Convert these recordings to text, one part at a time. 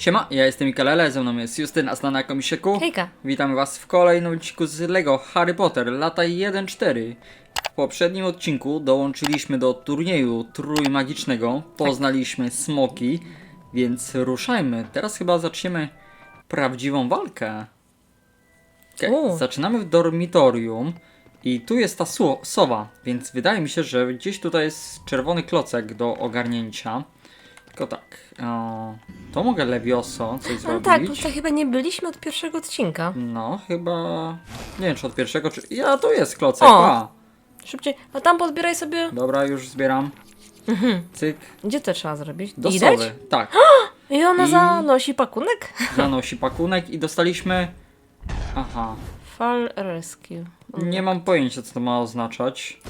Siema, ja jestem Mikalele, ze mną jest Justyna znana jako Misieku. Hejka. Witamy was w kolejnym odcinku z LEGO Harry Potter lata 1-4. W poprzednim odcinku dołączyliśmy do turnieju trójmagicznego, poznaliśmy smoki, więc ruszajmy. Teraz chyba zaczniemy prawdziwą walkę. U. zaczynamy w dormitorium i tu jest ta su- sowa, więc wydaje mi się, że gdzieś tutaj jest czerwony klocek do ogarnięcia. Tylko tak, o, to mogę Levioso coś No zrobić. tak, bo to chyba nie byliśmy od pierwszego odcinka. No, chyba. Nie wiem, czy od pierwszego, czy. Ja, to jest klocek. O. A, Szybciej. A tam pozbieraj sobie. dobra, już zbieram. Cyk. Gdzie to trzeba zrobić? Do sowy. Tak. I ona I- zanosi pakunek? Zanosi pakunek i dostaliśmy. Aha. Fall Rescue. Nie mam pojęcia, co to ma oznaczać.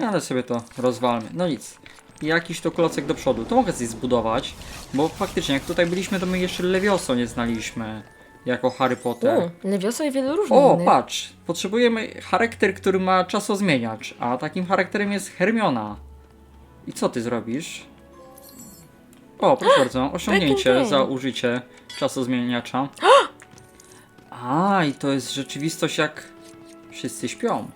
Nie, ale sobie to rozwalmy. No nic. Jakiś to klocek do przodu. To mogę coś zbudować. Bo faktycznie, jak tutaj byliśmy, to my jeszcze Levioso nie znaliśmy. Jako Harry Potter. U, Levioso i wielu różnych O, innych. patrz, potrzebujemy charakter, który ma czasozmieniacz, a takim charakterem jest Hermiona. I co ty zrobisz? O, proszę bardzo, osiągnięcie Breaking za użycie czasozmieniacza. A, i to jest rzeczywistość jak wszyscy śpią.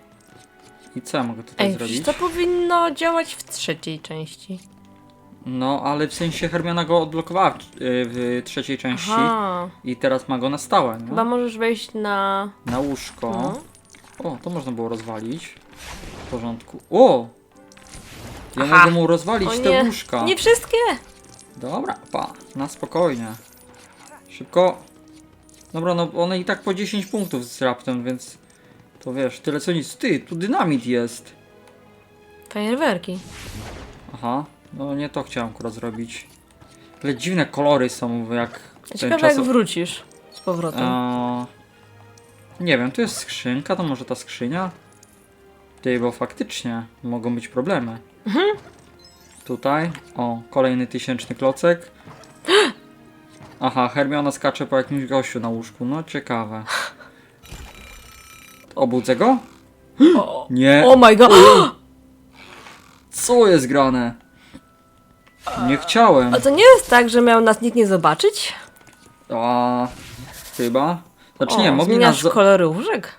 I co ja mogę tutaj Ej, zrobić? przecież to powinno działać w trzeciej części. No, ale w sensie Hermiona go odblokowała w, y, w trzeciej części Aha. i teraz ma go na stałe, Chyba no? możesz wejść na... Na łóżko. No. O, to można było rozwalić. W porządku. O! Ja Aha. mogę mu rozwalić O te nie, łóżka. nie wszystkie! Dobra, pa, na spokojnie. Szybko. Dobra, no one i tak po 10 punktów z raptem, więc to wiesz, tyle co nic. Ty, tu dynamit jest. Fajerwerki. Aha, no nie to chciałem akurat zrobić. Ale dziwne kolory są, jak Ciekawe czas... jak wrócisz z powrotem. Eee, nie wiem, tu jest skrzynka, to może ta skrzynia? Ty, bo faktycznie mogą być problemy. Tutaj, o, kolejny tysięczny klocek. Aha, Hermiona skacze po jakimś gościu na łóżku, no ciekawe. Obudzę go? O, Nie. oh my god! Co jest grane? Nie chciałem. A to nie jest tak, że miał nas nikt nie zobaczyć? A, chyba. Znaczy nie, mogli nas, zmieniasz zo- kolory łóżek?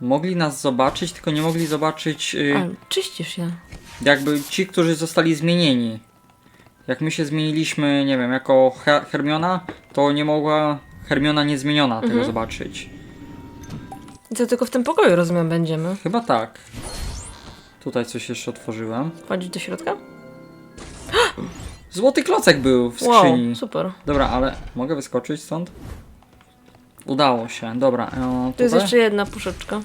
mogli nas zobaczyć, tylko nie mogli zobaczyć y, A, czyścisz je. jakby ci, którzy zostali zmienieni. Jak my się zmieniliśmy, nie wiem, jako He Hermiona, to nie mogła Hermiona niezmieniona Mhm. tego zobaczyć. I co tylko w tym pokoju, rozumiem, będziemy. Chyba tak. Tutaj coś jeszcze otworzyłem. Wchodzić do środka? Złoty klocek był w skrzyni. Wow, super. Dobra, ale mogę wyskoczyć stąd? Udało się, dobra. E, Tu jest tutaj? jeszcze jedna puszeczka.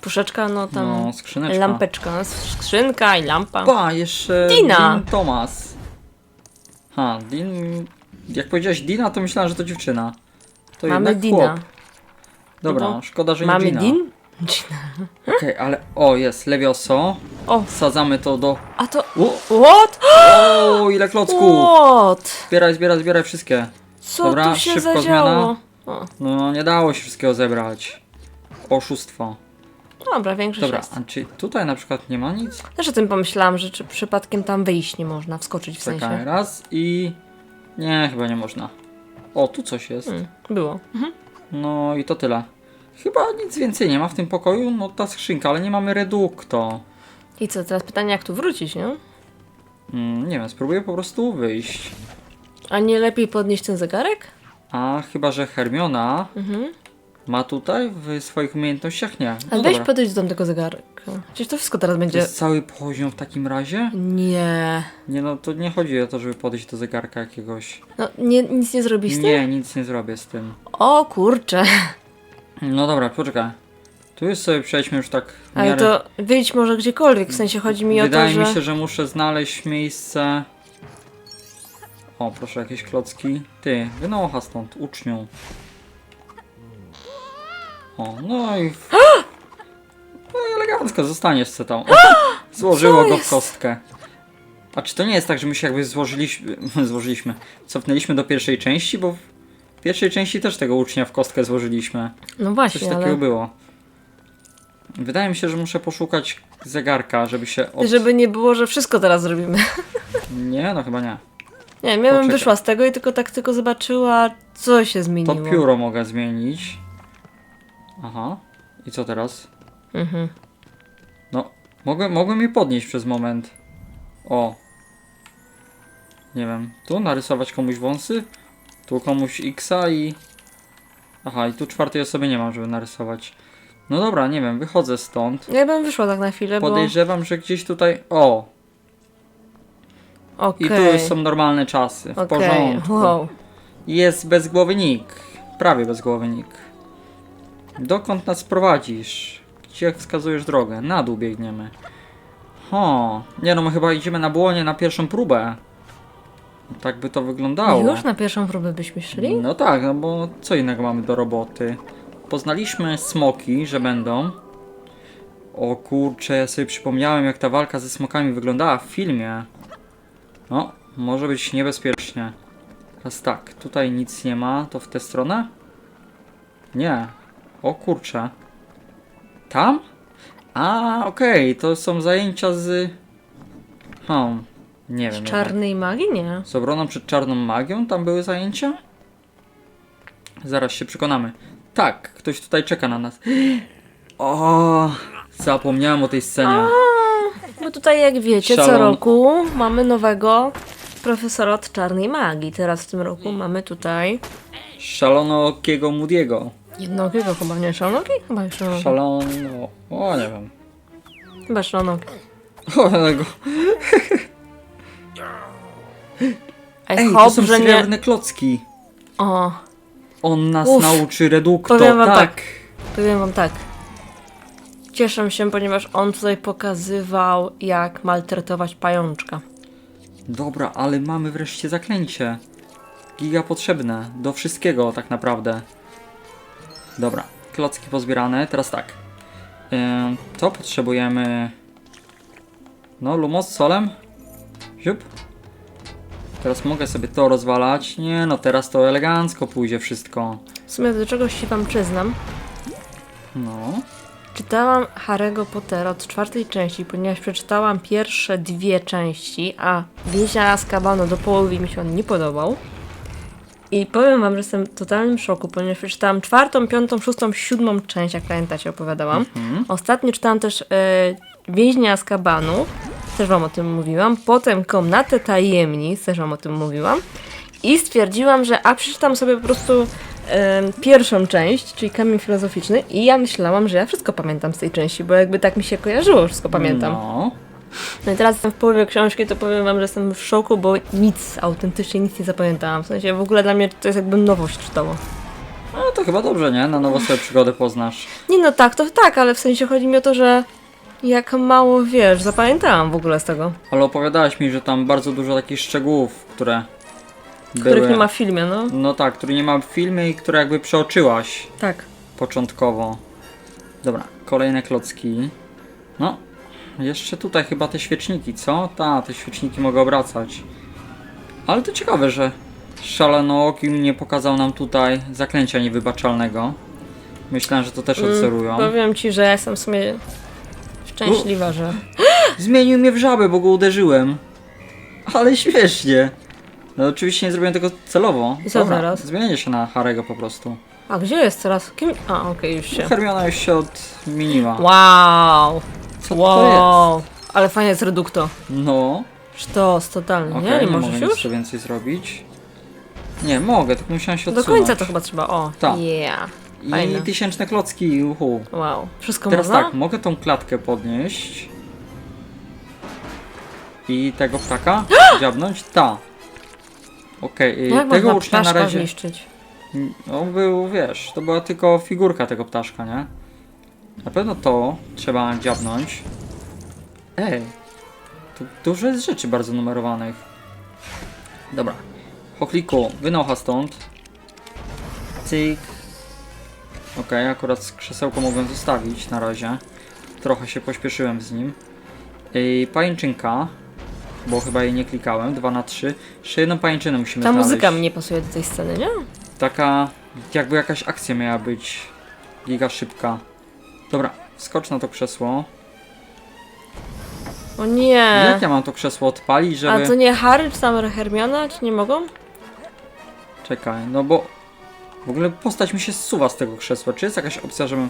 Puszeczka, no tam No, skrzyneczka. lampeczka. No, Skrzynka i lampa. Pa, jeszcze Dina. Dean Thomas. Ha, Dean... Jak powiedziałeś Dina, to myślałem, że to dziewczyna. To Mamy jednak Dina. chłop. Dobra, No szkoda, że Mamy nie Dina. Din? Gina. Okej, ale... O, jest, Levioso. O, Sadzamy to do... a to... O, What? o ile klocków! What? Zbieraj, zbieraj, zbieraj wszystkie. Co Dobra, tu się szybko zadziało? O, No, nie dało się wszystkiego zebrać. Oszustwo. dobra, większość Dobra, jest. a czy tutaj na przykład nie ma nic? Też o tym pomyślałam, że czy przypadkiem tam wyjść nie można, wskoczyć w Czekaj, sensie. raz i... Nie, chyba nie można. O, tu coś jest. Hmm, było. Mhm. No i to tyle. Chyba nic więcej nie ma w tym pokoju. No ta skrzynka, ale nie mamy redukto. I co, teraz pytanie, jak tu wrócić, nie? Mm, nie wiem, spróbuję po prostu wyjść. A nie lepiej podnieść ten zegarek? A chyba, że Hermiona Mhm. Ma tutaj w swoich umiejętnościach? Nie. No weź dobra. podejść do tamtego zegarka. Przecież to wszystko teraz To będzie... jest cały poziom w takim razie? Nie. Nie no, to nie chodzi o to, żeby podejść do zegarka jakiegoś. No, nie, nic nie zrobisz z tym? Nie, nic nie zrobię z tym. O kurczę. No dobra, poczekaj. Tu już sobie przejdźmy już tak w Ale miarę... to wyjdź może gdziekolwiek, w sensie chodzi mi Wydaje o to, że... mi się, że muszę znaleźć miejsce. O, proszę, jakieś klocki. Ty, wynocha stąd, uczniu. O, no i. No i elegancko, zostaniesz se tam. O, złożyło go w jest? kostkę. A czy to nie jest tak, że my się jakby złożyliśmy, złożyliśmy, cofnęliśmy do pierwszej części, bo w pierwszej części też tego ucznia w kostkę złożyliśmy. No Coś właśnie, takiego ale... było. Wydaje mi się, że muszę poszukać zegarka, żeby się od... Żeby nie było, że wszystko teraz zrobimy. Nie, no chyba nie. Nie ja bym Poczekaj. wyszła z tego i tylko tak tylko zobaczyła, co się To zmieniło. pióro mogę zmienić. Aha. I co teraz? Mhm. No, mogę, mogłem je podnieść przez moment. O. Nie wiem. Tu narysować komuś wąsy. Tu komuś Xa i... Aha, i tu czwartej osoby nie mam, żeby narysować. No dobra, nie wiem, wychodzę stąd. Ja bym wyszła tak na chwilę, bo... Podejrzewam, że gdzieś tutaj... O! Okej. I tu już są normalne czasy. W Okej, porządku. wow. Jest bezgłowy nick. Prawie bezgłowy nick. Dokąd nas prowadzisz? Gdzie wskazujesz drogę? Na dół biegniemy. Ho, nie no, my chyba idziemy na błonie na pierwszą próbę. Tak by to wyglądało. Już na pierwszą próbę byśmy szli? No tak, no bo co innego mamy do roboty? Poznaliśmy smoki, że będą. O kurczę, ja sobie przypomniałem jak ta walka ze smokami wyglądała w filmie. No, może być niebezpiecznie. Teraz tak, tutaj nic nie ma, to w tę stronę? Nie. O kurczę. Tam? A, okej, to są zajęcia z... Hmm, nie wiem. Z czarnej magii? Nie. Z obroną przed czarną magią tam były zajęcia? Zaraz się przekonamy. Tak, ktoś tutaj czeka na nas. O, zapomniałem o tej scenie. Bo tutaj, jak wiecie, co Szalon- roku mamy nowego profesora od czarnej magii. Teraz w tym roku mamy tutaj Szalonokiego Moody'ego. Jednogiego chyba, nie szalonoki? Chyba nie szalonoki. Szalono... O, nie wiem. Chyba szalonoki. O, tego. Ej, Ej, to hop, są że nie... srebrne klocki. O, On nas Uf, nauczy redukto. powiem wam tak. tak. powiem wam tak. Cieszę się, ponieważ on tutaj pokazywał, jak maltretować pajączka. Dobra, ale mamy wreszcie zaklęcie. Giga potrzebne. Do wszystkiego tak naprawdę. Dobra, klocki pozbierane. Teraz tak. To potrzebujemy... No, lumos z solem. Ziup. Teraz mogę sobie to rozwalać. Nie no, teraz to elegancko pójdzie wszystko. W sumie do czegoś się wam przyznam. No. Czytałam Harry'ego Pottera od czwartej części, ponieważ przeczytałam pierwsze dwie części, a Więźnia Azkabanu do połowy mi się on nie podobał. I powiem wam, że jestem w totalnym szoku, ponieważ przeczytałam czwartą, piątą, szóstą, siódmą część, jak pamiętacie, opowiadałam. Ostatnio czytałam też e, Więźnia Azkabanu, też wam o tym mówiłam. Potem Komnatę Tajemnic, też wam o tym mówiłam. I stwierdziłam, że a przeczytam sobie po prostu pierwszą część, czyli kamień filozoficzny i ja myślałam, że ja wszystko pamiętam z tej części, bo jakby tak mi się kojarzyło, wszystko pamiętam. No, No. i teraz jestem w połowie książki, to powiem wam, że jestem w szoku, bo nic, autentycznie nic nie zapamiętałam. W sensie w ogóle dla mnie to jest jakby nowość czytało. no to chyba dobrze, nie? Na nowo sobie przygodę poznasz. Nie no tak, to tak, ale w sensie chodzi mi o to, że jak mało wiesz, zapamiętałam w ogóle z tego, Ale opowiadałaś mi, że tam bardzo dużo takich szczegółów, które których były... nie ma w filmie, no. No tak, które nie ma w filmie i które jakby przeoczyłaś Tak. początkowo. Dobra, kolejne klocki. No, jeszcze tutaj chyba te świeczniki, co? Ta, te świeczniki mogę obracać. Ale to ciekawe, że Szalonooki nie pokazał nam tutaj zaklęcia niewybaczalnego. Myślałem, że to też odzerują. Mm, Powiem ci, że ja jestem w sumie szczęśliwa, że... Zmienił mnie w żabę, bo go uderzyłem. Ale śmiesznie. No oczywiście nie zrobiłem tego celowo. I co teraz? Zmienię się na Harego po prostu. A gdzie jest teraz? Kim? A, okej, już się. Hermiona już się odmieniła. Wow! Co to Wow! Ale fajnie jest redukto. No, Sztos, totalnie. okej, nie? Nie mogę możesz nic już? tu więcej zrobić. Nie, mogę, tylko musiałem się Do odsunąć. końca to chyba trzeba. O, Tak. yeah. I Fajne. tysięczne klocki, uhu. Wow. Wszystko Teraz można? tak, mogę tą klatkę podnieść. I tego ptaka dziabnąć? Ta. Okej, Jak y, tego można ucznia na ptaszka razie... zniszczyć? On był, wiesz, to była tylko figurka tego ptaszka, nie? Na pewno to trzeba dziabnąć. Ej, tu dużo jest rzeczy bardzo numerowanych. Dobra. Chokliku, wynocha stąd. Cyk. Okej, akurat krzesełko mogłem zostawić na razie. Trochę się pośpieszyłem z nim. Ej, pajęczynka. Bo chyba jej nie klikałem. 2 na 3. Jeszcze jedną pajęczynę musimy Ta znaleźć. muzyka mi nie pasuje do tej sceny, nie? Taka, jakby jakaś akcja miała być giga szybka. Dobra, skocz na to krzesło. O nie. Jak ja mam to krzesło odpalić, żeby... A to nie Harry czy tam Hermiona? Czy nie mogą? Czekaj, no bo... W ogóle postać mi się zsuwa z tego krzesła. Czy jest jakaś opcja, żebym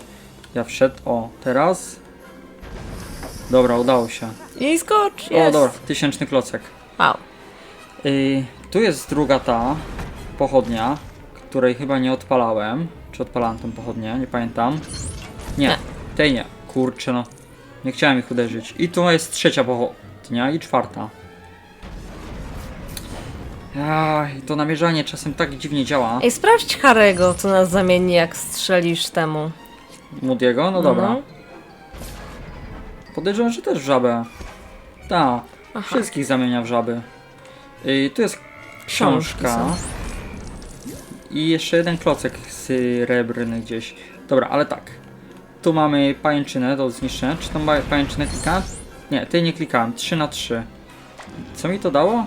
ja wszedł? O, teraz... Dobra, udało się. I skocz, O, jest. dobra, tysięczny klocek. Wow. Yy, tu jest druga ta pochodnia, której chyba nie odpalałem. Czy odpalałem tą pochodnię? Nie pamiętam. Nie, Nie. Tej nie. Kurczę no. Nie chciałem ich uderzyć. I tu jest trzecia pochodnia i czwarta. Aj, to namierzanie czasem tak dziwnie działa. Ej, sprawdź Harego, co nas zamieni, jak strzelisz temu. Moody'ego? No dobra. Mhm. Podejrzewam, że też w żabę. Ta, Aha. wszystkich zamienia w żaby. Yy, tu jest Książki książka. są. I jeszcze jeden klocek srebrny gdzieś. Dobra, ale tak. Tu mamy pajęczynę do zniszczenia. Czy tą pa- pajęczynę klikałem? Nie, tej nie klikałem. 3 na 3 Co mi to dało?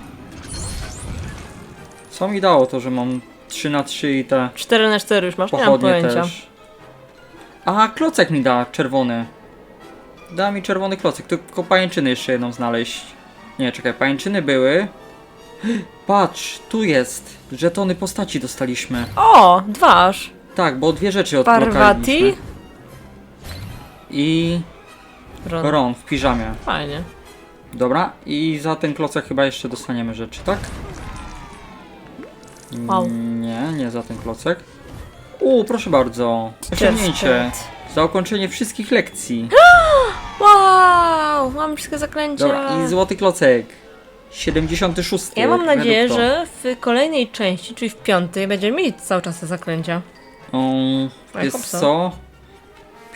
Co mi dało to, że mam 3 na 3 i te 4 na 4 już masz? Nie mam pochodnie pojęcia. też. A, klocek mi da, czerwony. Da mi czerwony klocek, tylko pajęczyny jeszcze jedną znaleźć. Nie, czekaj, pajęczyny były. Patrz, tu jest. Żetony postaci dostaliśmy. O, dwa aż. Tak, bo dwie rzeczy Parvati? I Ron. Ron w piżamie. Fajnie. Dobra, i za ten klocek chyba jeszcze dostaniemy rzeczy, tak? Wow. Nie, nie za ten klocek. U, proszę bardzo. Osiągnięcie. Za ukończenie wszystkich lekcji. Wow, mam wszystkie zaklęcia. Dobra, i złoty klocek. 76. Ja mam nadzieję, to. że w kolejnej części, czyli w piątej, będziemy mieć cały czas te zaklęcia. Um, I wiesz hope so. co?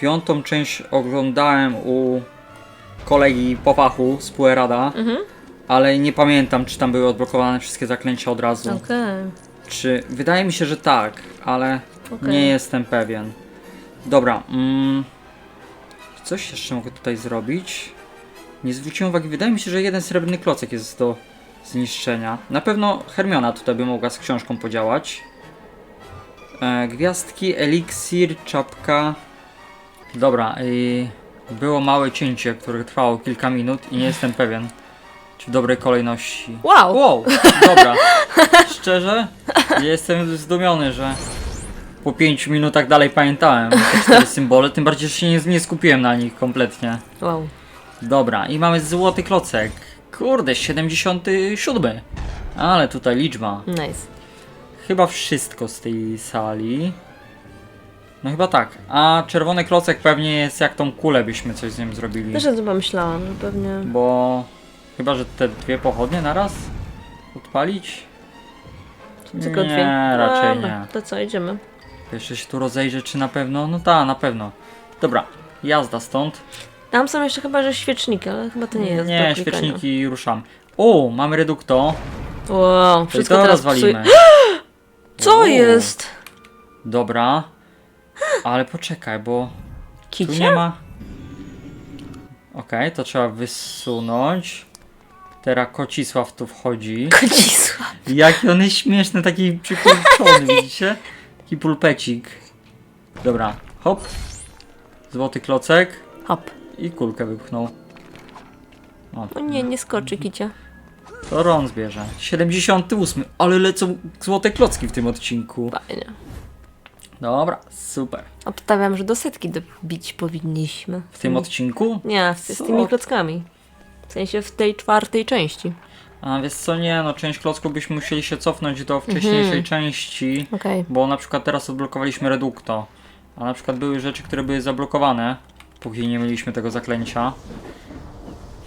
Piątą część oglądałem u kolegi po fachu z Puerada, Mhm. ale nie pamiętam, czy tam były odblokowane wszystkie zaklęcia od razu. Okej. Czy wydaje mi się, że tak, ale Okej. nie jestem pewien. Dobra, mm, coś jeszcze mogę tutaj zrobić. Nie zwróciłem uwagi, wydaje mi się, że jeden srebrny klocek jest do zniszczenia. Na pewno Hermiona tutaj by mogła z książką podziałać. E, gwiazdki, eliksir, czapka. Dobra, i było małe cięcie, które trwało kilka minut i nie jestem pewien, czy w dobrej kolejności. Wow. Wow, dobra. Szczerze, jestem zdumiony, że po 5 minutach dalej pamiętałem te cztery symbole, tym bardziej, że się nie, nie skupiłem na nich kompletnie. Wow. Dobra, i mamy złoty klocek. Kurde, 77. Ale tutaj liczba. Nice. Chyba wszystko z tej sali. No chyba tak. A czerwony klocek pewnie jest jak tą kulę byśmy coś z nim zrobili. Też o tym pomyślałam, że pewnie... Bo chyba, że te dwie pochodnie naraz odpalić? Tylko nie, dwie. raczej Dobra, nie. To co, idziemy? Jeszcze się tu rozejrzę, czy na pewno? No ta, na pewno. Dobra, jazda stąd. Tam są jeszcze chyba, że świeczniki, ale chyba to nie jest do Nie, klikania. świeczniki ruszam. O, mamy redukto. Wow, Czyli wszystko to teraz rozwalimy. psuje. Co O, jest? Dobra. Ale poczekaj, bo tu nie ma... Okej, to trzeba wysunąć. Teraz Kocisław tu wchodzi. Kocisław. Jaki on jest śmieszny, taki przykurczony, widzicie? Taki pulpecik. Dobra, hop. Złoty klocek Hop. i kulkę wypchnął. O, O nie, nie skoczy kicia. to Ron zbierze. 78, ale lecą złote klocki w tym odcinku. Fajnie. Dobra, super. Obstawiam, że do setki dobić powinniśmy. W tym odcinku? Nie, z, z Co? tymi klockami. W sensie w tej czwartej części. A wiesz co, nie no, część klocków byśmy musieli się cofnąć do wcześniejszej Mhm. części, Okej. bo na przykład teraz odblokowaliśmy Reducto, a na przykład były rzeczy, które były zablokowane, póki nie mieliśmy tego zaklęcia.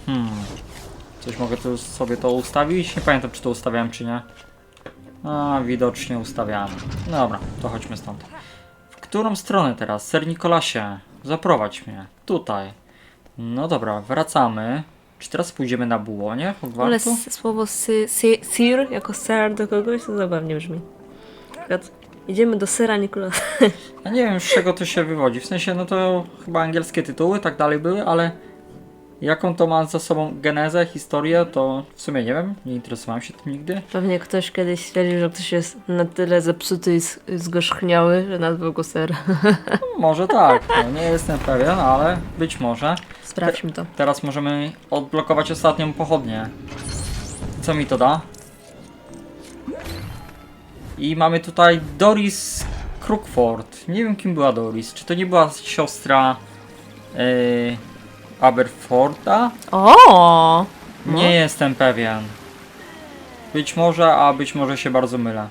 Hmm, coś mogę tu sobie to ustawić? Nie pamiętam, czy to ustawiałem, czy nie. A, widocznie ustawiałem. Dobra, to chodźmy stąd. W którą stronę teraz? Ser Nikolasie, zaprowadź mnie. Tutaj. No dobra, wracamy. Czy teraz pójdziemy na bułonie Ale słowo sy, sy, sir jako ser do kogoś to zabawnie brzmi. Przykład idziemy do sera Nikolasa. Ja nie wiem z czego to się wywodzi. W sensie, no to chyba angielskie tytuły, tak dalej były, ale Jaką to ma za sobą genezę, historię, to w sumie nie wiem, nie interesowałem się tym nigdy. Pewnie ktoś kiedyś stwierdził, że ktoś jest na tyle zepsuty i zgorzchniały, że nazwał go ser. Może tak, no, nie jestem pewien, ale być może. Sprawdźmy to. Teraz możemy odblokować ostatnią pochodnię. Co mi to da? I mamy tutaj Doris Crookford. Nie wiem kim była Doris. Czy to nie była siostra yy, Aberforda? O! Nie jestem pewien. Być może, a być może się bardzo mylę.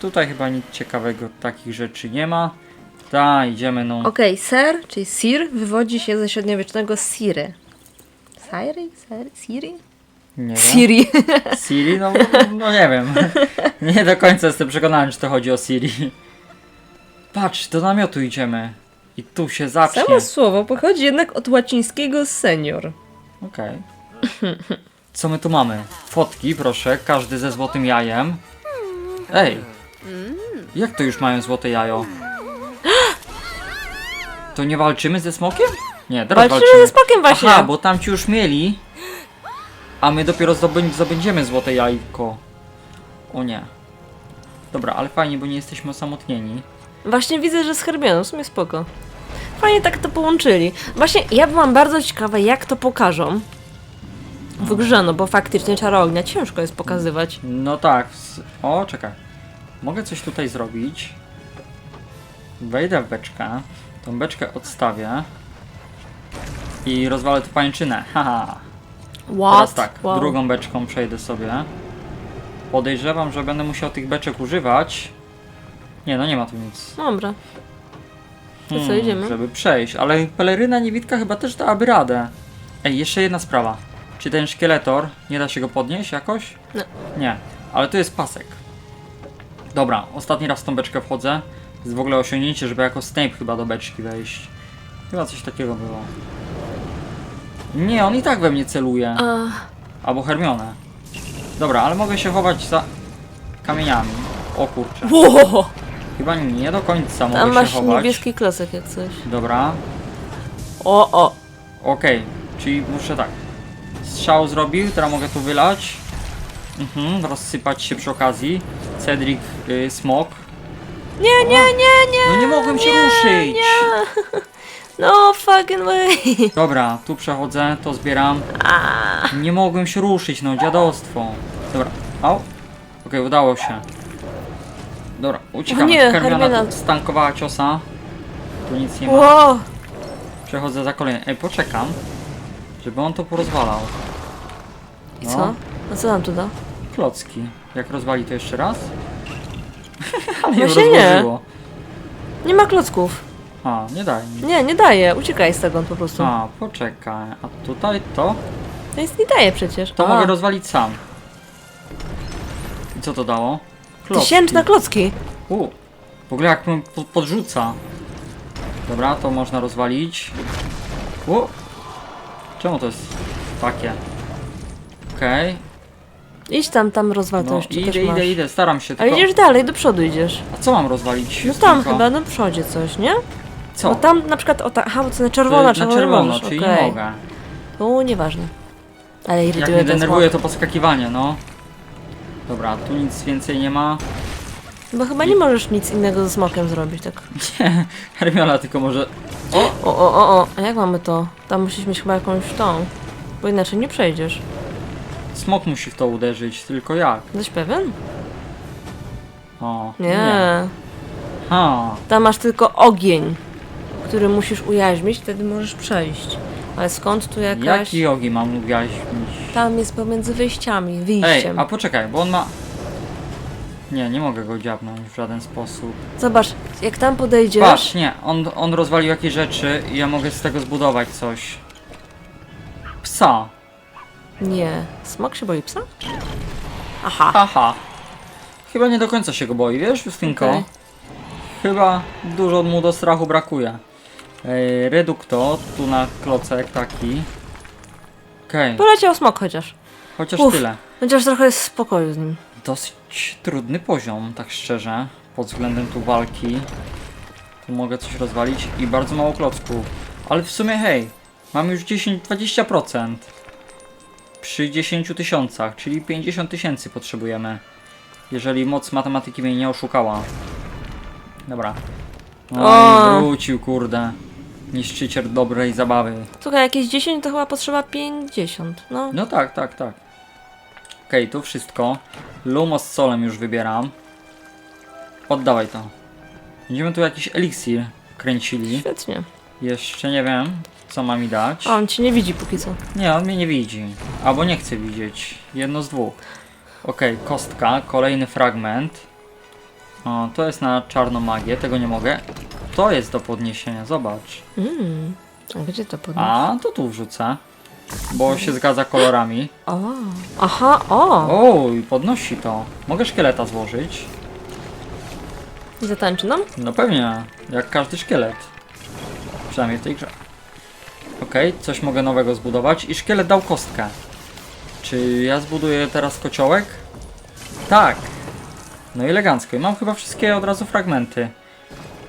Tutaj chyba nic ciekawego takich rzeczy nie ma. Ta, idziemy no. Okej, ser, czyli sir, wywodzi się ze średniowiecznego siry. Siri? Ser? Siri? Nie wiem. Siri. Siri? No, no nie wiem. Nie do końca jestem przekonany, czy to chodzi o Siri. Patrz, do namiotu idziemy. I tu się zacznie. Samo słowo pochodzi jednak od łacińskiego senior. Okej. Co my tu mamy? Fotki, proszę, każdy ze złotym jajem. Ej! Jak to już mają złote jajo? To nie walczymy ze smokiem? Nie, teraz Walczymy walczymy. ze smokiem właśnie. Aha, bo tamci już mieli. A my dopiero zdobę- zdobędziemy złote jajko. O nie. Dobra, ale fajnie, bo nie jesteśmy osamotnieni. Właśnie widzę, że z Herbioną, w sumie spoko. Fajnie tak to połączyli. Właśnie ja byłam bardzo ciekawa, jak to pokażą. W grze, no bo faktycznie czarownia ciężko jest pokazywać. No tak. s- O, czekaj. Mogę coś tutaj zrobić. Wejdę w beczkę. Tą beczkę odstawię. I rozwalę tę pańczynę. Haha. What? Teraz tak, Wow. drugą beczką przejdę sobie. Podejrzewam, że będę musiał tych beczek używać. Nie, no nie ma tu nic. Dobra. To co, idziemy? Żeby przejść, ale peleryna niewidka chyba też dałaby radę. Ej, jeszcze jedna sprawa. Czy ten szkieletor, nie da się go podnieść jakoś? Nie. Nie, ale tu jest pasek. Dobra, ostatni raz w tą beczkę wchodzę. Jest w ogóle osiągnięcie, żeby jako Snape chyba do beczki wejść. Chyba coś takiego było. Nie, on i tak we mnie celuje. A, Albo Hermione. Dobra, ale mogę się chować za kamieniami. O kurczę. wow. Chyba nie do końca mogę Tam się masz chować. niebieski klocek jak coś. Dobra, O, o. okej, czyli muszę tak. Strzał zrobił, teraz mogę tu wylać. Mhm, rozsypać się przy okazji. Cedric y, Smok. Nie, nie, nie, nie. No nie mogłem się ruszyć! No fucking way. Dobra, tu przechodzę, to zbieram. Nie mogłem się ruszyć, no dziadostwo. Dobra, au. Okej, udało się. Dobra, uciekam. O nie, Hermiona Hermiona. stankowała ciosa. Tu nic nie ma. Wow. Przechodzę za kolejny. Ej, poczekam, żeby on to porozwalał. I No. co? A co nam tu da? Klocki. Jak rozwali to jeszcze raz? Ale ją Właśnie nie. rozłożyło. Nie ma klocków. A, nie daj mi. Nie, nie daje. Uciekaj z tego po prostu. A, poczekaj. A tutaj to? To nic nie daje przecież. To A, mogę rozwalić sam. I co to dało? Klocki. Tysięczne klocki. U, w ogóle jak mnie po- podrzuca. Dobra, to można rozwalić. U, czemu to jest takie? Okej, Idź tam, tam rozwal to no jeszcze idę, też masz. idę, idę, staram się tylko... idziesz dalej, do przodu idziesz. A co mam rozwalić? No tam Tylko- chyba, na przodzie coś, nie? Co? Bo tam na przykład, o ta, aha, bo to na jest na czerwono, możesz, czyli nie mogę. O, nieważne. Ale Jak irytuje mnie ten denerwuje to poskakiwanie, no. Dobra, tu nic więcej nie ma. Bo chyba nie możesz nic innego ze smokiem zrobić, tak. Nie, Hermiona tylko może... O! O, o, o, o, a jak mamy to? Tam musisz mieć chyba jakąś tą. Bo inaczej nie przejdziesz. Smok musi w to uderzyć, tylko jak? Jesteś pewien? O, Nie. Ha, Tam masz tylko ogień, który musisz ujaźnić, wtedy możesz przejść. Ale skąd tu jakaś... jaki ogień mam uwiaźnić? Tam jest pomiędzy wyjściami, Ej, wyjściem. a poczekaj, bo on ma... Nie, nie mogę go dziabnąć w żaden sposób. Zobacz, jak tam podejdziesz... Patrz, nie, on, on rozwalił jakieś rzeczy i ja mogę z tego zbudować coś. Psa. Nie. Smok się boi psa? Aha. Haha. Chyba nie do końca się go boi, wiesz, Justynko? Okej. Chyba dużo mu do strachu brakuje. Redukto, tu na klocek taki. Okej, Poleciał smok chociaż. chociaż Uf. tyle. Chociaż trochę jest spokoju z nim. Dosyć trudny poziom, tak szczerze, pod względem tu walki. Tu mogę coś rozwalić i bardzo mało klocków. Ale w sumie hej, Mam już 10-20%. Przy 10 tysiącach, czyli 50 tysięcy potrzebujemy. Jeżeli moc matematyki mnie nie oszukała. Dobra. No O! wrócił, kurde. Niszczyciel dobrej zabawy. Słuchaj, jakieś 10 to chyba potrzeba 50. No. No tak, tak, tak. Okej, tu wszystko. Lumo z solem już wybieram. Oddawaj to. Będziemy tu jakiś eliksir kręcili. Świetnie. Jeszcze nie wiem, co ma mi dać. A on cię nie widzi póki co. Nie, on mnie nie widzi. Albo nie chce widzieć. Jedno z dwóch. Okej, kostka, kolejny fragment. O, to jest na czarną magię, tego nie mogę. To jest do podniesienia, zobacz. Mm. A gdzie to podnieść? A, to tu wrzucę. Bo się zgadza kolorami. O. Aha, o! O, i podnosi to. Mogę szkieleta złożyć? I zatańczy nam? No pewnie, jak każdy szkielet. Przynajmniej w tej grze. Okej, coś mogę nowego zbudować i szkielet dał kostkę. Czy ja zbuduję teraz kociołek? Tak. No i elegancko. I mam chyba wszystkie od razu fragmenty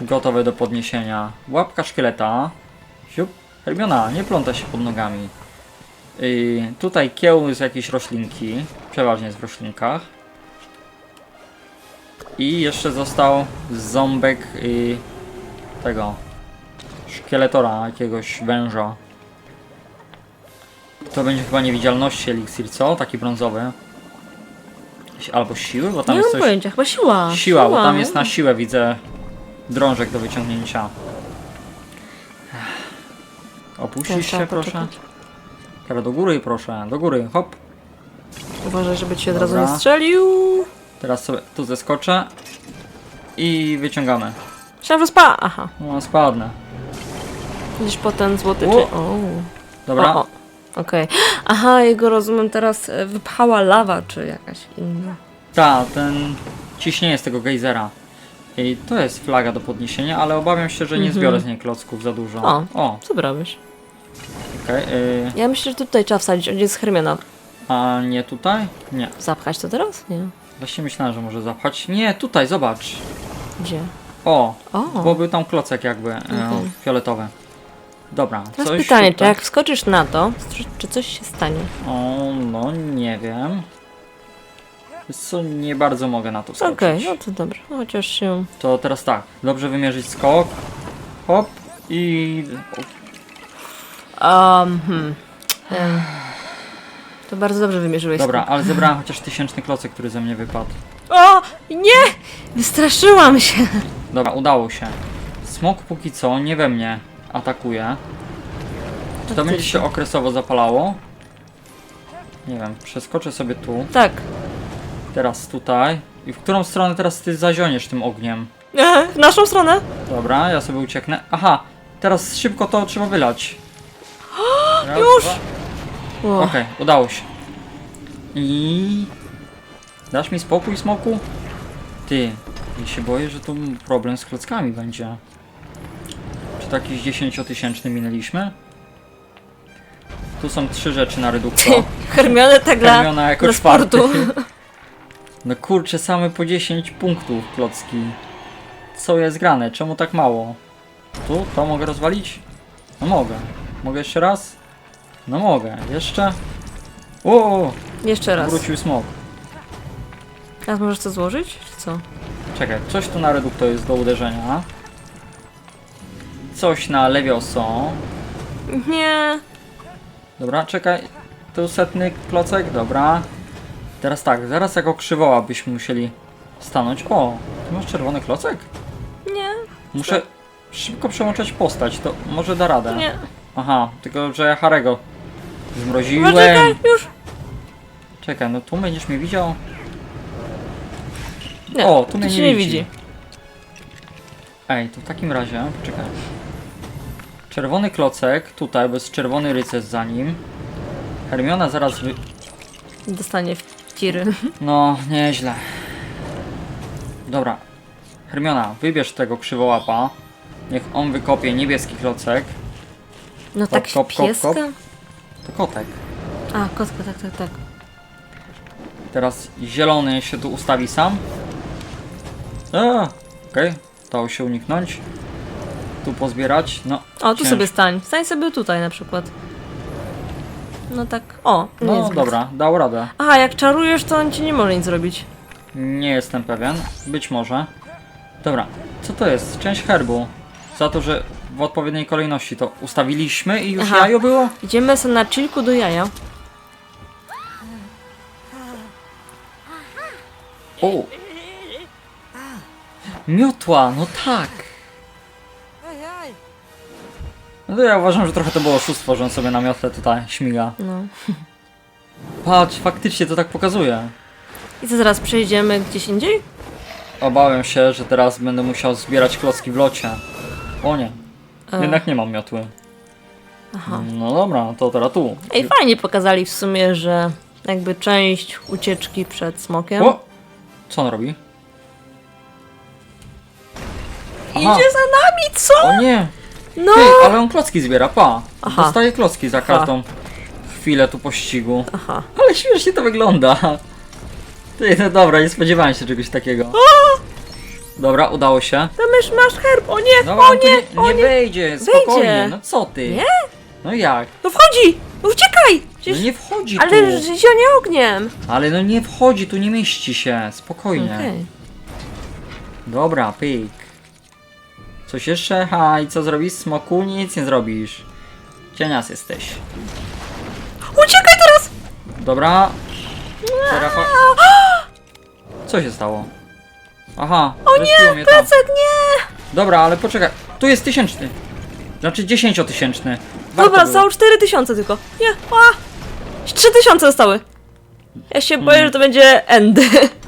gotowe do podniesienia. Łapka szkieleta. Siup. Hermiona, nie pląta się pod nogami. I tutaj kieł z jakiejś roślinki. Przeważnie jest w roślinkach. I jeszcze został ząbek tego szkieletora, jakiegoś węża. To będzie chyba niewidzialności eliksir, co? Taki brązowy. Albo siły, bo tam nie jest mam coś... pojęcia, chyba siła. Siła, bo tam jest na siłę, widzę drążek do wyciągnięcia. Opuścisz się, proszę. Teraz do góry, proszę. Do góry, hop. Uważaj, żeby ci od razu Dobra. nie strzelił. Teraz sobie tu zeskoczę. I wyciągamy. Myślałam, że spa. Aha. No, spadnę. Gdzieś potem złoty O! czy... O. Dobra. O, o. Okej. Aha, jego rozumiem teraz e, wypchała lawa, czy jakaś inna. Ta, ten ciśnienie z tego gejzera. I to jest flaga do podniesienia, ale obawiam się, że nie Mhm. zbiorę z niej klocków za dużo. O. o robisz? okej. y, Ja myślę, że tutaj trzeba wsadzić, on jest Hermiona. a nie tutaj? Nie. Zapchać to teraz? Nie. Właśnie myślałem, że może zapchać. Nie, tutaj, zobacz. Gdzie? O, O. bo był tam klocek jakby e, Okej. fioletowy. Dobra, Teraz coś pytanie, czy tutaj... jak wskoczysz na to, czy- czy coś się stanie? O, no nie wiem. Co, nie bardzo mogę na to wskoczyć. Okej, no to dobrze. Chociaż się... To teraz tak, dobrze wymierzyć skok. Hop i... Um, hmm. Em, To bardzo dobrze wymierzyłeś. Dobra, ale zebrałem chociaż tysięczny klocek, który ze mnie wypadł. O! Nie! Wystraszyłam się. Dobra, udało się. Smok póki co nie we mnie atakuje. Czy to będzie się okresowo zapalało? Nie wiem, przeskoczę sobie tu, Tak. Teraz tutaj. I w którą stronę teraz ty zazioniesz tym ogniem? E, W naszą stronę? Dobra, ja sobie ucieknę. Aha, teraz szybko to trzeba wylać. Raz, Już! Okej, udało się. I... Dasz mi spokój, smoku? Ty, ja się boję, że tu problem z klockami będzie. Czy to jakiś 10-tysięczny minęliśmy? Tu są trzy rzeczy na redukto. Hermione tak dla, Hermiona jako dla czwarty. No kurczę, same po 10 punktów klocki. Co jest grane? Czemu tak mało? Tu? To mogę rozwalić? No mogę. Mogę jeszcze raz? No mogę. Jeszcze? O, Jeszcze raz. wrócił smok. Teraz możesz to złożyć? Czy co? Czekaj, coś tu na redukto jest do uderzenia. Coś na lewioso. Nie. Dobra, czekaj. Tu setny klocek, dobra. Teraz tak, zaraz jako krzywoła byśmy musieli stanąć. O, ty masz czerwony klocek? Nie. Muszę szybko przełączać postać, to może da radę. Nie. Aha, tylko że ja Harego zmroziłem. Poczekaj, już. Czekaj, no tu będziesz mnie widział. Nie. O, tu mnie nie, nie widzi. Ej, to w takim razie, poczekaj. Czerwony klocek, tutaj, bo jest czerwony rycerz za nim. Hermiona zaraz wy... Dostanie tiry. No, nieźle. Dobra. Hermiona, wybierz tego krzywołapa. Niech on wykopie niebieski klocek. No Kop, tak kop, kop, pieska? kop. To kotek. A, kotka, tak, tak, tak. Teraz zielony się tu ustawi sam. A, Okej, udało się uniknąć. tu pozbierać. No, O, tu sobie stań. Stań sobie tutaj na przykład. No tak. O, nie No jest dobra, dał radę. Aha, jak czarujesz, to on ci nie może nic zrobić. Nie jestem pewien. Być może. Dobra, co to jest? Część herbu. Za to, że w odpowiedniej kolejności to ustawiliśmy i już Aha. jajo było? Idziemy sobie na chillku do jaja. O! Miotła, no tak! No to ja uważam, że trochę to było oszustwo, że on sobie na miotle tutaj śmiga. No. Patrz, faktycznie to tak pokazuje. I co teraz przejdziemy gdzieś indziej? Obawiam się, że teraz będę musiał zbierać klocki w locie. O nie, E, jednak nie mam miotły. Aha. No dobra, to teraz tu. Ej, fajnie pokazali w sumie, że jakby część ucieczki przed smokiem. O! Co on robi? Idzie za nami, co? O nie! No! Ty, ale on klocki zbiera, pa! Aha. Dostaje klocki za każdą chwilę tu pościgu. Aha. Ale śmiesznie to wygląda. Ty, no dobra, nie spodziewałem się czegoś takiego. Dobra, udało się. To mysz masz herb, o nie, Dobra, o on tu nie, nie, o nie nie. wejdzie, spokojnie, no co ty? Nie? No jak? No wchodzi! No uciekaj! No Przecież... nie wchodzi Ale tu. zionie ogniem! Ale no nie wchodzi, tu nie mieści się, spokojnie. Okej. Dobra, pyk. Coś jeszcze? Ha, i co zrobisz? Smoku? Nic nie zrobisz. Cienias jesteś. Uciekaj teraz! Dobra. Co się stało? Aha, o nie, mnie tam. Plecak nie! Dobra, ale poczekaj. Tu jest tysięczny. Znaczy dziesięciotysięczny. Warto Dobra, było. zostało 4000 tylko. Nie, a! 3000 zostały. Ja się Hmm. boję, że to będzie end.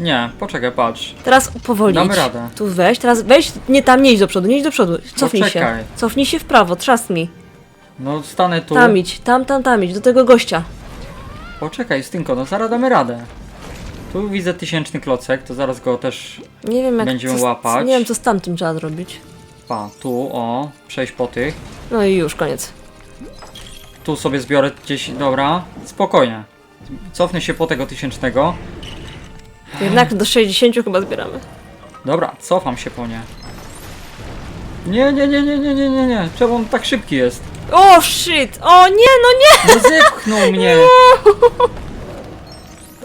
Nie, poczekaj, patrz. Teraz powoli. Damy radę. Tu weź, teraz weź, nie tam, nie idź do przodu, nie idź do przodu. Cofnij Poczekaj. się. Cofnij się w prawo, trzask mi. No stanę tu. Tam idź, tam, tam, tam idź, do tego gościa. Poczekaj, Stynko, no zaraz damy radę. Tu widzę tysięczny klocek, to zaraz go też Nie wiem jak Będziemy co, łapać. Nie wiem co z tamtym trzeba zrobić. Pa, tu, o, przejść po tych. No i już, koniec. Tu sobie zbiorę gdzieś, dobra, spokojnie. Cofnę się po tego tysięcznego. Jednak do 60 chyba zbieramy. Dobra, cofam się po nie. Nie, nie, nie, nie, nie, nie, nie, nie. Czemu on tak szybki jest? O shit! O nie, no nie! No zepchnął mnie!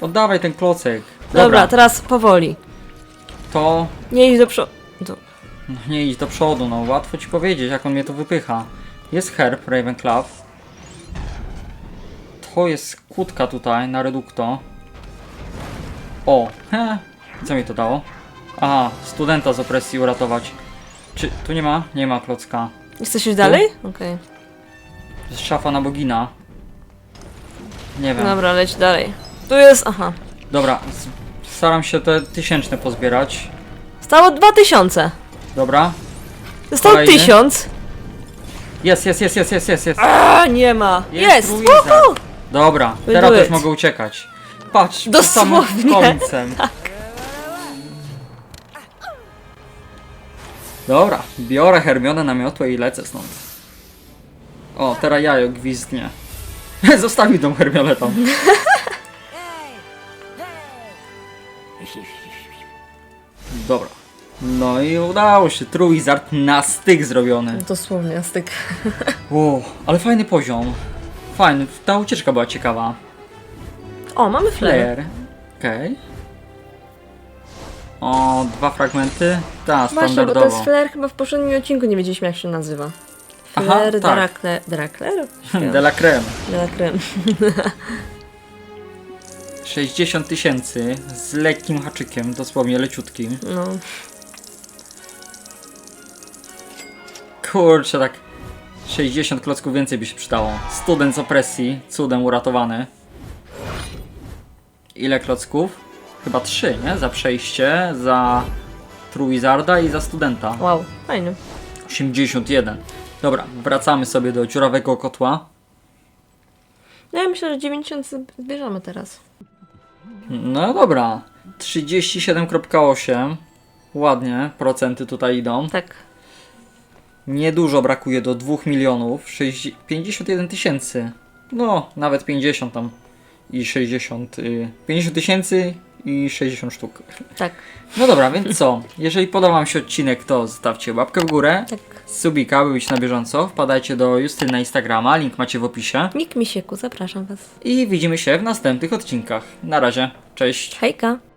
Oddawaj ten klocek. Dobra, Dobra, teraz powoli. to Nie idź do przodu. No, nie idź do przodu, no łatwo ci powiedzieć, jak on mnie tu wypycha. Jest herb Ravenclaw. To jest kutka tutaj na redukto. O, he, co mi to dało? Aha, studenta z opresji uratować. Czy tu nie ma? Nie ma klocka. Chcesz iść dalej? Okej. Jest szafa na bogina. Nie wiem. Dobra, leć dalej. Tu jest, aha. Dobra, s- staram się te tysięczne pozbierać. Stało 2000. Dobra. Zostało Kolejny. 1000. Jest, jest, jest, jest, jest, jest, jest. A nie ma. Jest! Woohoo! Dobra, teraz it. mogę uciekać. Patrz, przed samym Dosłownie. końcem. Dobra, biorę Hermionę na miotłę i lecę stąd. O, teraz jajo gwizdnie. Zostawił tą Hermionę tam. Dobra. No i udało się. Trójzart na styk zrobiony. Dosłownie, styk. Wow, ale fajny poziom. Fajny, ta ucieczka była ciekawa. O, mamy flare. Okej. O, dwa fragmenty? Ta, Właśnie, bo standardowo. jest flare chyba w poprzednim odcinku nie wiedzieliśmy jak się nazywa. Aha, Flare tak. Dracler. Dracler? De la creme. Dracler. 60 tysięcy z lekkim haczykiem, dosłownie leciutkim. No. Kurczę, tak 60 klocków więcej by się przydało. Student z opresji, cudem uratowany. Ile klocków? Chyba 3, nie? Za przejście, za Truizarda i za studenta. Wow, fajnie. 81. Dobra, wracamy sobie do dziurawego kotła. No ja myślę, że 90 zbierzemy teraz. No dobra. 37,8. Ładnie, procenty tutaj idą. Tak. Niedużo brakuje do 2 milionów. 60 51 tysięcy. No, nawet 50 tam. I 60. Y, 50 tysięcy i 60 sztuk. Tak, No dobra, więc co? Jeżeli podobał Wam się odcinek, to zostawcie łapkę w górę, tak. subika, by być na bieżąco. Wpadajcie do Justyny na Instagrama, link macie w opisie. Mik Misieku, zapraszam Was. I widzimy się w następnych odcinkach. Na razie, cześć. Hejka!